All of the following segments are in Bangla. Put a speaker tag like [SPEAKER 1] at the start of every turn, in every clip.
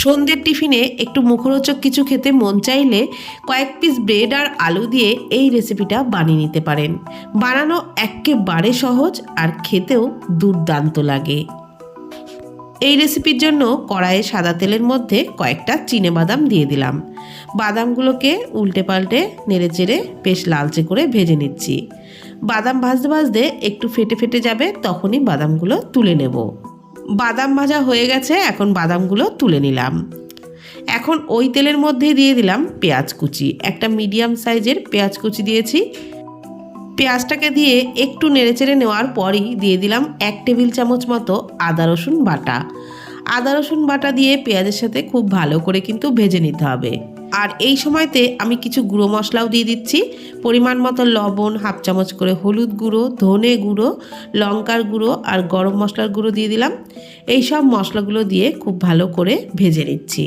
[SPEAKER 1] সন্ধ্যের টিফিনে একটু মুখরোচক কিছু খেতে মন চাইলে কয়েক পিস ব্রেড আর আলু দিয়ে এই রেসিপিটা বানিয়ে নিতে পারেন। বানানো একেবারে সহজ আর খেতেও দুর্দান্ত লাগে। এই রেসিপির জন্য কড়াইয়ে সাদা তেলের মধ্যে কয়েকটা চিনে বাদাম দিয়ে দিলাম। বাদামগুলোকে উল্টে পাল্টে নেড়ে চেড়ে বেশ লালচে করে ভেজে নিচ্ছি। বাদাম ভাজতে ভাজতে একটু ফেটে ফেটে যাবে তখনই বাদামগুলো তুলে নেব। বাদাম ভাজা হয়ে গেছে, এখন বাদামগুলো তুলে নিলাম। এখন ওই তেলের মধ্যে দিয়ে দিলাম পেঁয়াজ কুচি। একটা মিডিয়াম সাইজের পেঁয়াজ কুচি দিয়েছি। পেঁয়াজটাকে দিয়ে একটু নেড়েচেড়ে নেওয়ার পরই দিয়ে দিলাম এক টেবিল চামচ মতো আদা রসুন বাটা। আদা রসুন বাটা দিয়ে পেঁয়াজের সাথে খুব ভালো করে কিন্তু ভেজে নিতে হবে। আর এই সময়তে আমি কিছু গুঁড়ো মশলাও দিয়ে দিচ্ছি। পরিমাণ মতো লবণ, হাফ চামচ করে হলুদ গুঁড়ো, ধনে গুঁড়ো, লঙ্কার গুঁড়ো আর গরম মশলার গুঁড়ো দিয়ে দিলাম। এই সব মশলাগুলো দিয়ে খুব ভালো করে ভেজে নিচ্ছি।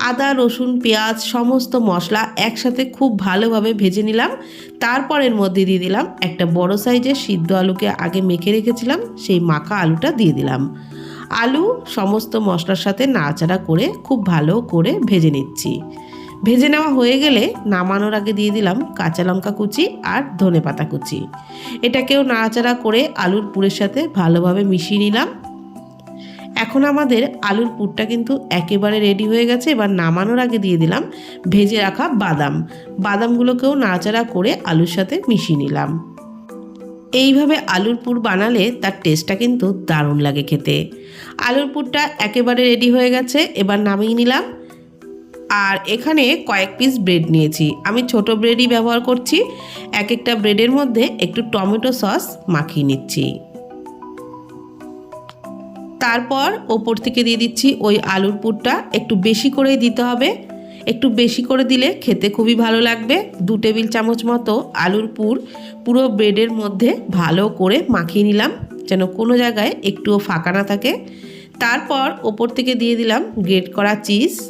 [SPEAKER 1] আদা, রসুন, পেঁয়াজ সমস্ত মশলা একসাথে খুব ভালোভাবে ভেজে নিলাম। তারপরের মধ্যে দিয়ে দিলাম একটা বড় সাইজের সিদ্ধ আলুকে আগে মেখে রেখেছিলাম, সেই মাখা আলুটা দিয়ে দিলাম। আলু, সমস্ত মশলার সাথে নাড়াচাড়া করে খুব ভালো করে ভেজে নিচ্ছি। ভেজে নেওয়া হয়ে গেলে নামানোর আগে দিয়ে দিলাম কাঁচা লঙ্কা কুচি আর ধনে পাতা কুচি। এটাকেও নাড়াচাড়া করে আলুর পুরের সাথে ভালোভাবে মিশিয়ে নিলাম। এখন আমাদের আলুর পুরটা কিন্তু একেবারে রেডি হয়ে গেছে। এবার নামানোর আগে দিয়ে দিলাম ভেজে রাখা বাদাম। বাদামগুলোকেও নাড়াচাড়া করে আলুর সাথে মিশিয়ে নিলাম। এইভাবে আলুর পুর বানালে তার টেস্টটা কিন্তু দারুণ লাগে খেতে। আলুর পুরটা একেবারে রেডি হয়ে গেছে, এবার নামিয়ে নিলাম। আর এখানে কয়েক পিস ব্রেড নিয়েছি। আমি ছোট ব্রেডই ব্যবহার করছি এক একটা ব্রেডের মধ্যে একটু টমেটো সস মাখিয়ে নিচ্ছি। তারপর ওপর থেকে দিয়ে দিচ্ছি ওই আলুর পুরটা, একটু বেশি করেই দিতে হবে। একটু বেশি করে দিলে খেতে খুবই ভালো লাগবে। দু টেবিল চামচ মতো আলুর পুর, পুরো ব্রেডের মধ্যে ভালো করে মাখিয়ে নিলাম, যেন কোনো জায়গায় একটুও ফাঁকা না থাকে। তারপর ওপর থেকে দিয়ে দিলাম গ্রেট করা চিজ।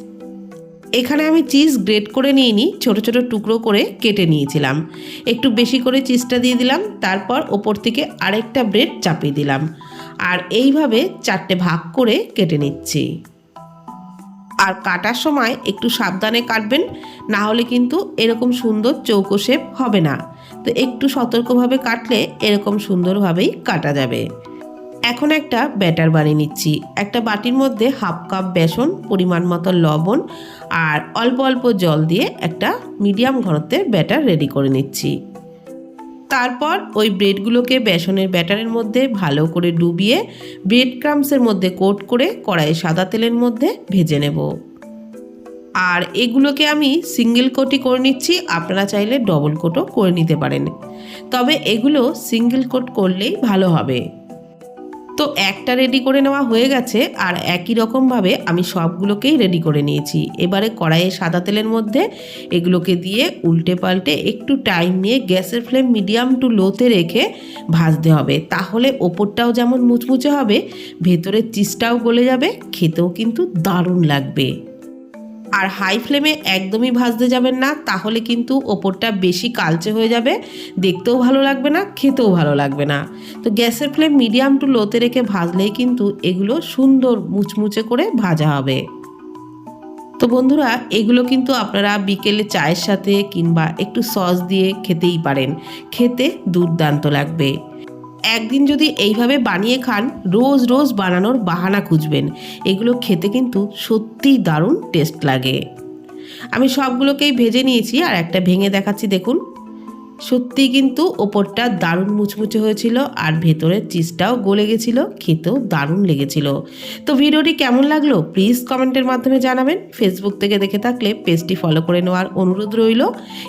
[SPEAKER 1] এখানে আমি চিজ গ্রেট করে নিয়ে নিই ছোটো ছোটো টুকরো করে কেটে নিয়েছিলাম। একটু বেশি করে চিজটা দিয়ে দিলাম, তারপর ওপর থেকে আরেকটা ব্রেড চাপিয়ে দিলাম। আর এইভাবে চারটে ভাগ করে কেটে নিচ্ছি। আর কাটার সময় একটু সাবধানে কাটবেন, না হলে কিন্তু এরকম সুন্দর চৌকো শেপ হবে না। তো একটু সতর্কভাবে কাটলে এরকম সুন্দরভাবেই কাটা যাবে। এখন একটা ব্যাটার বানিয়ে নিচ্ছি। একটা বাটির মধ্যে হাফ কাপ বেসন, পরিমাণ মতো লবণ আর অল্প অল্প জল দিয়ে একটা মিডিয়াম ঘনত্বের ব্যাটার রেডি করে নিচ্ছি। তারপর ওই ব্রেডগুলোকে বেসনের ব্যাটারের মধ্যে ভালো করে ডুবিয়ে ব্রেড ক্রামসের মধ্যে কোট করে কড়াইয়ে সাদা তেলের মধ্যে ভেজে নেব। আর এগুলোকে আমি সিঙ্গেল কোটি করে নিচ্ছি, আপনারা চাইলে ডবল কোটও করে নিতে পারেন। তবে এগুলো সিঙ্গেল কোট করলেই ভালো হবে। তো একটা রেডি করে নেওয়া হয়ে গেছে আর একই রকমভাবে আমি সবগুলোকেই রেডি করে নিয়েছি। এবারে কড়াইয়ে সাদা তেলের মধ্যে এগুলোকে দিয়ে উল্টে পাল্টে একটু টাইম নিয়ে গ্যাসের ফ্লেম মিডিয়াম টু লোতে রেখে ভাজতে হবে। তাহলে ওপরটাও যেমন মুচমুচে হবে, ভেতরের চিজটাও গলে যাবে, খেতেও কিন্তু দারুণ লাগবে। আর হাই ফ্লেমে একদমই ভাজতে যাবেন না, তাহলে কিন্তু ওপরটা বেশি কালচে হয়ে যাবে। দেখতেও ভালো লাগবে না, খেতেও ভালো লাগবে না। তো গ্যাসের ফ্লেম মিডিয়াম টু লোতে রেখে ভাজলেই কিন্তু এগুলো সুন্দর মুচমুচে করে ভাজা হবে। তো বন্ধুরা, এগুলো কিন্তু আপনারা বিকেলে চায়ের সাথে কিংবা একটু সস দিয়ে খেতেই পারেন। খেতে দুর্দান্ত লাগবে। একদিন যদি এইভাবে বানিয়ে খান, রোজ রোজ বানানোর বাহানা খুঁজবেন। এগুলো খেতে কিন্তু সত্যিই দারুণ টেস্ট লাগে। আমি সবগুলোকেই ভেজে নিয়েছি আর একটা ভেঙে দেখাচ্ছি, দেখুন। সত্যি কিন্তু ওপরটা দারুণ মুচমুচে হয়েছিল আর ভেতরের চিজটাও গলে গেছিল, খেতেও দারুণ লেগেছিল। তো ভিডিওটি কেমন লাগল প্লিজ কমেন্টের মাধ্যমে জানাবেন। ফেসবুক থেকে দেখে থাকলে পেজটি ফলো করে নেওয়ার অনুরোধ রইল।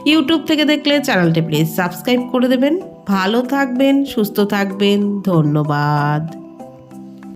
[SPEAKER 1] ইউটিউব থেকে দেখলে চ্যানেলটি প্লিজ সাবস্ক্রাইব করে দেবেন। ভালো থাকবেন, সুস্থ থাকবেন, ধন্যবাদ।